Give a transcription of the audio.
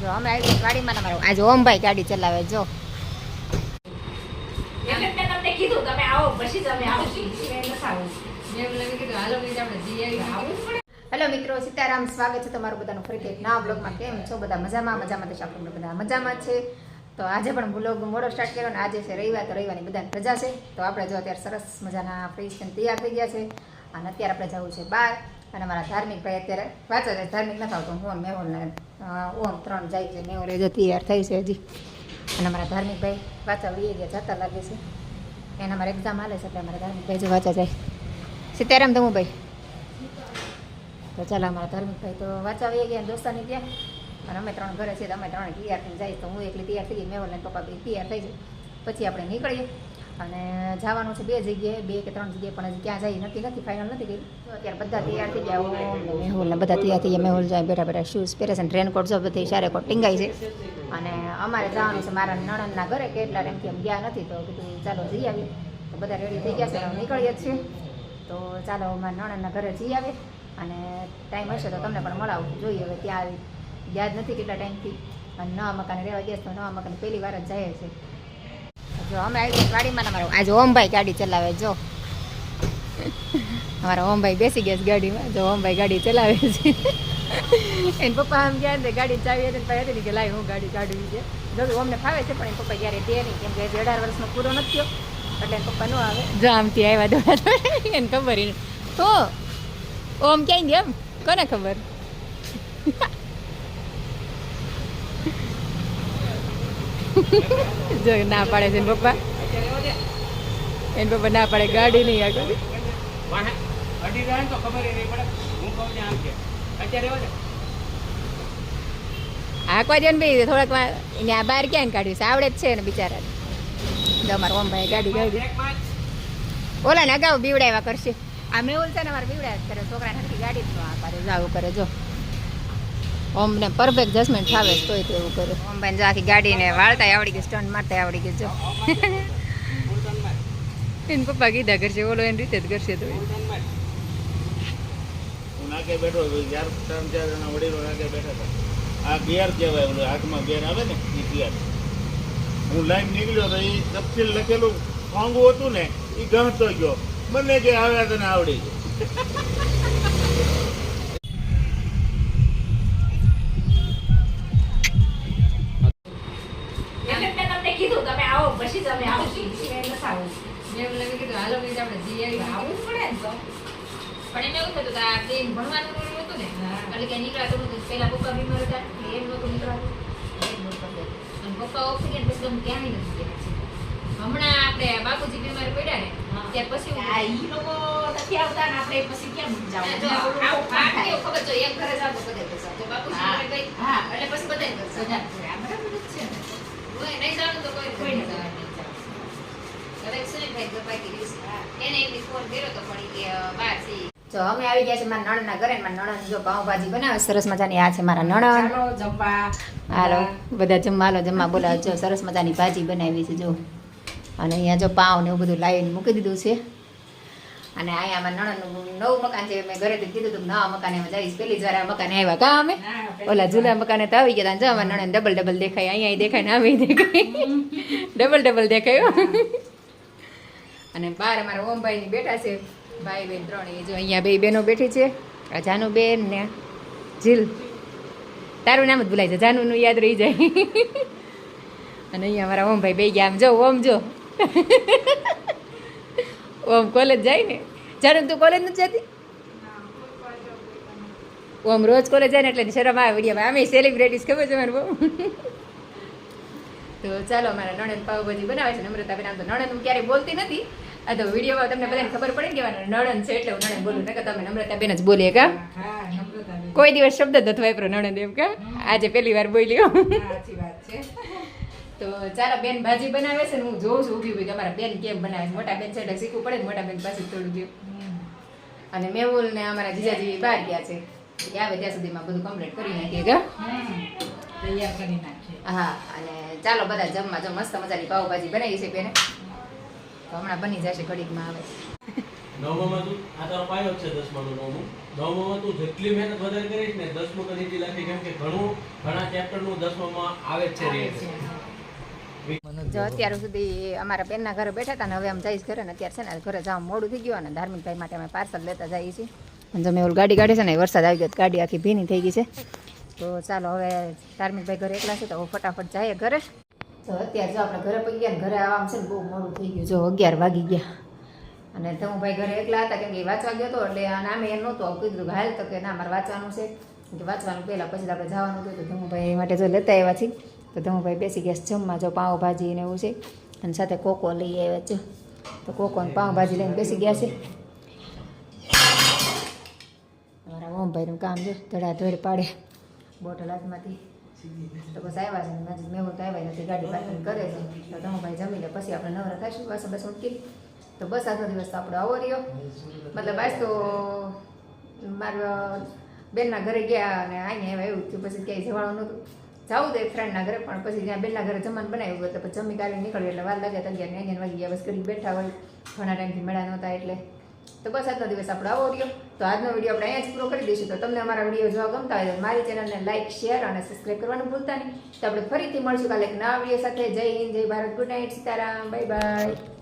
જો અમે આવી ગયા ગાડીમાં તમારું આજે ઓમભાઈ ગાડી ચલાવે જો. હેલો મિત્રો સીતારામ સ્વાગત છે તમારું બધાનું ફરીથી એક નવા બ્લોગમાં કેમ છો બધા? મજામાં? મજામાં તો આપણે બધા મજામાં જ છે. તો આજે પણ બ્લોગ મોડો સ્ટાર્ટ કર્યો અને આજે છે રવિવાર તો રવિવારની બધાને રજા છે. તો આપણે જો અત્યારે સરસ મજાના ફ્રેશ તૈયાર થઈ ગયા છે. અને અત્યારે આપણે જવું છે બહાર અને મારા ધાર્મિક ભાઈ અત્યારે વાંચે છે. ધાર્મિક નથી આવતો. હું અને મેહુલ ને ઓમ ત્રણ જાય છે. મેહુલ હજી તૈયાર થઈ છે હજી. અને મારા ધાર્મિક ભાઈ વાંચા વળી ગયા, જતા લાગે છે. એના મારે એક્ઝામ હાલે છે એટલે મારા ધાર્મિક ભાઈ જો વાંચા જાય. સીતારામ ભાઈ. તો ચાલો અમારા ધાર્મિક ભાઈ તો વાંચા વળી ગયા દોસ્તાની ત્યાં અને અમે ત્રણ ઘરે છીએ અમે ત્રણ તૈયાર થઈને જાય તો હું એકલી તૈયાર થઈ ગઈ, મેહુલ ને પપ્પા ભાઈ તૈયાર થઈ જાય. પછી આપણે નીકળીએ. અને જવાનું છે બે જગ્યાએ બે કે ત્રણ જગ્યાએ પણ હજી ક્યાં જાય નથી નથી ફાઇનલ નથી કર્યું. અત્યારે બધા તૈયાર થઈ ગયા. મેહુલ ને બધા તૈયાર થઈ ગયા. મેહુલ જાય બેઠા બેઠા શૂઝ પહેરે છે રેનકોટ જો બધી સારે કોટ ટીંગાઈ છે. અને અમારે જવાનું છે મારા નણંદના ઘરે કે એટલા ટાઈમથી અમે ગયા નથી તો કીધું ચાલો જઈ આવીએ. તો બધા રેડી થઈ ગયા છે નીકળીએ જ છીએ. તો ચાલો મારા નણંદના ઘરે જઈ આવે અને ટાઈમ હશે તો તમને પણ મળાવું. જોઈએ હવે ત્યાં આવી યાદ નથી કેટલા ટાઈમથી. અને નવા મકાને રહેવા ગયા તો નવા મકાને પહેલી વાર જ જાય છે. જો, અમે આવી ગાડીમાં અમારો આજે ઓમભાઈ ગાડી ચલાવે, જો. અમારા ઓમભાઈ બેસી ગયા છે ગાડીમાં. જો, ઓમભાઈ ગાડી ચલાવે છે. એને પપ્પા આમ ગયા ને, ગાડી ચાવી હતી પછી હતી કે લાવી હું ગાડી કાઢવી છે. જો અમને ફાવે છે, પણ એ પપ્પા જ્યારે દે નહીં, કેમ કે હજી અઢાર વર્ષનો પૂરો નથી એટલે પપ્પા ન આવે. જો, આમથી આવ્યા દોડા એને ખબર. તો, ઓમ ક્યાંય એમ? કોને ખબર? જો ના પાડે છે પપ્પા. એને પપ્પા ના પાડે ગાડી નહીં આગળ. હાકવા અડી ને ભાઈ થોડાક અહીંયા બહાર ક્યાં કાઢ્યું છે? આવડે જ છે ને બિચારા જો અમારા ઓમભાઈ ગાડી ગાડી ઓલા ને અગાઉ બીવડાવ્યા કરશે. આ મેહુલ છે ને અમારે બીવડાવ્યા કરે. છોકરા નથી ગાડી જ આ કરે જો આવું કરે જો. ઓમને પરફેક્ટ જજમેન્ટ થાવે જ તોય તેવું કરે. ઓમભાઈ જો આખી ગાડીને વાળતા આવડી ગઈ સ્ટન્ટ મારતા આવડી ગઈ જો. એને પપ્પા કીધા કરશે ઓલો એની રીતે જ કરશે તો નાકે બેઠો ચાર ત્રણ ચાર જણા વડીલો નાકે બેઠા હતા. આ ગિયર કહેવાય ઓલું હાથમાં ગિયર આવે ને એ ગિયર. હું લાઈન નીકળ્યો તો એ તફસીલ લખેલું ફોંગું હતું ને એ ગણતો ગયો. મને જે આવ્યા તને આવડી ગયું પછી જ અમે આવશું સિવાય નથી આવવું. આવવું પડે ને તો. પણ એમ એવું થતું આ બેન ભણવાનું હતું ને એટલે કે નીકળાતું નતું પહેલાં પપ્પા બીમાર હતા એટલે એમ નહોતું નીકળાતું. અને પપ્પા ઓફ ગયા પછી તમે ક્યાંય નથી ગયા હમણાં આપણે બાપુજી બીમાર પડ્યા ને. ત્યાર પછી આ ઈ લોકો નથી આવતા ને આપણે પછી કેમ જાવું? આવું ખબર છે એક ઘરે જાવ તો કરશે જો બાપુજી હા. ગઈ હા. એટલે પછી બધા ઘરે બરાબર છે નહીં જાણું તો કોઈ કોઈ નહીં તો અમે આવી ગયા છે મારા નણના ઘરે ને મારા નણન જો પાઉંભાજી બનાવે સરસ મજાની આ છે મારા નણન જમવા. હાલો બધા જમવા હાલો જમવા બોલાવો. જો સરસ મજાની ભાજી બનાવી છે જો. અને અહીંયા જો પાવ ને એવું બધું લાવીને મૂકી દીધું છે. અને અહીંયા અમારા નણંદનું નવું મકાન છે મેં ઘરેથી કીધું હતું નવા મકાને એમાં જઈશ. પેલી જરા મકાને આવ્યા. કા અમે? ઓલા જૂના મકાને તો આવી ગયા તા. જો અમારા નણંદ ડબલ ડબલ દેખાય અહીંયા દેખાય ને આમે દેખાય. ડબલ ડબલ દેખાય. અને બહાર અમારા ઓમભાઈ બેઠા છે, ભાઈ બેન ત્રણ, એ જો અહીંયા બે બેનો બેઠી છે જાનુ બેન ને જીલ. તારું નામ જ ભૂલાય છે, જાનુનું યાદ રહી જાય. અને અહીંયા અમારા ઓમભાઈ બે ગયા. આમ જો, ઓમ જો. ઓમ કોલેજ જાય ને? જાનુ, તું કોલેજ નથી જતી? ઓમ રોજ કોલેજ જાય ને એટલે શરમ આવે વિડીયોમાં અમે સેલિબ્રિટીઝ ખબર છે મારું બહુ. તો ચાલો મારા નણંદ પાવભાજી બનાવે છે. નમ્રતા બેન આમ તો નણંદ હું ક્યારેય બોલતી નથી. આ તો વિડીયોમાં તમને બધાને ખબર પડે કે નણંદ છે એટલે હું નણંદ બોલું નકર તમે નમ્રતા બેન જ બોલીએ કા. કોઈ દિવસ શબ્દ નથી વાપરો નણંદ એમ કા. આજે પહેલી વાર બોલ્યો. સાચી વાત છે. તો ચાલો બેન ભાજી બનાવે છે ને હું જોઉં છું ઊભી ઊભી કે અમારા બેન કેમ બનાવે મોટા બેન છે એટલે શીખવું પડે મોટા બેન પાસે થોડું ગયું. અને મેહુલ ને અમારા જીજાજી બહાર ગયા છે. આવે ત્યાં સુધીમાં બધું કમ્પ્લીટ કરી નાખીએ કા. તૈયાર કરી નાખીએ. હા અને ચાલો બધા જમવા જો મસ્ત મજાની પાવભાજી બનાવી છે બેને. તો હમણાં બની જશે ઘડીકમાં આવે. નવમામાં તું આ તારો પાયો છે દસમાનું નવમું. નવમામાં તું જેટલી મહેનત વધારે કરીશ ને દસમું તો નીચે લાગે કેમ કે ઘણું ઘણા ચેપ્ટરનું દસમામાં આવે જ છે જો અત્યાર સુધી અમારા બેનના ઘરે બેઠા હતા ને હવે આમ જઈશ ઘરે ને અત્યારે છે ને ઘરે જવા મોડું થઈ ગયું અને ધાર્મિક ભાઈ માટે અમે પાર્સલ લેતા જઈએ છીએ. અને જો મેં ઓલું ગાડી કાઢી છે ને વરસાદ આવી ગયો ગાડી આખી ભીની થઈ ગઈ છે. તો ચાલો હવે ધાર્મિક ભાઈ ઘરે એકલા છે તો ફટાફટ જઈએ ઘરે. તો અત્યારે જો આપણે ઘરે પડી ગયા ને ઘરે આવવામાં છે ને બહુ મોડું થઈ ગયું. જો અગિયાર વાગી ગયા. અને ધમુભાઈ ઘરે એકલા હતા કેમ કે વાંચવા ગયો હતો એટલે આ નામે એમ નહોતું કીધું હાલ તો કે ના, મારે વાંચવાનું છે. કે વાંચવાનું પહેલાં પછી આપણે જવાનું હતું. તો ધમુભાઈ માટે જો લેતા આવ્યા છીએ. તો ધમુભાઈ બેસી ગયા છે જમવા, જો પાઉંભાજી ને એવું છે. અને સાથે કોકો લઈ આવ્યા છે. તો કોકો ને પાઉંભાજી લઈને બેસી ગયા છે. અમારા ઓમભાઈનું કામ છે ધડાધડ પાડે બોટલ હાથમાંથી. તો બસ આવ્યા છે નજીક મેં તો આવ્યા નથી, ગાડી પાર્કિંગ કરે છે. તો ધમુભાઈ જમી લે, પછી આપણે નવરા થઈશું બસ બસ ઉઠકી તો બસ આખો દિવસ તો આપણો આવો રહ્યો. મતલબ આજ તો મારા બેનના ઘરે ગયા અને અહીંયા આવ્યા એવું થયું, પછી ક્યાંય જવાનું નહોતું. જવું તો એક ફ્રેન્ડના ઘરે, પણ પછી ત્યાં બેનના ઘરે જમવાનું બનાવ્યું એટલે પછી જમી કાઢી નીકળ્યું, એટલે વાર લાગે અગિયાર ને અગિયાર વાગી ગયા, બસ કરી બેઠા હોય. ઘણા ટાઈમથી મેળા નહોતા, એટલે તો બસ આજનો દિવસ આપણો આવો રહ્યો. તો આજનો વીડિયો આપણે અહીંયા જ પૂરો કરી દઈશું. તો તમને અમારા વીડિયો જોવા ગમતા હોય તો મારી ચેનલને લાઇક શેર અને સબસ્ક્રાઈબ કરવાનું ભૂલતા નહીં. તો આપણે ફરીથી મળશું કાલે એક નવા વીડિયો સાથે. જય હિન્દ, જય Bharat. Good night, Sitaram. Bye bye.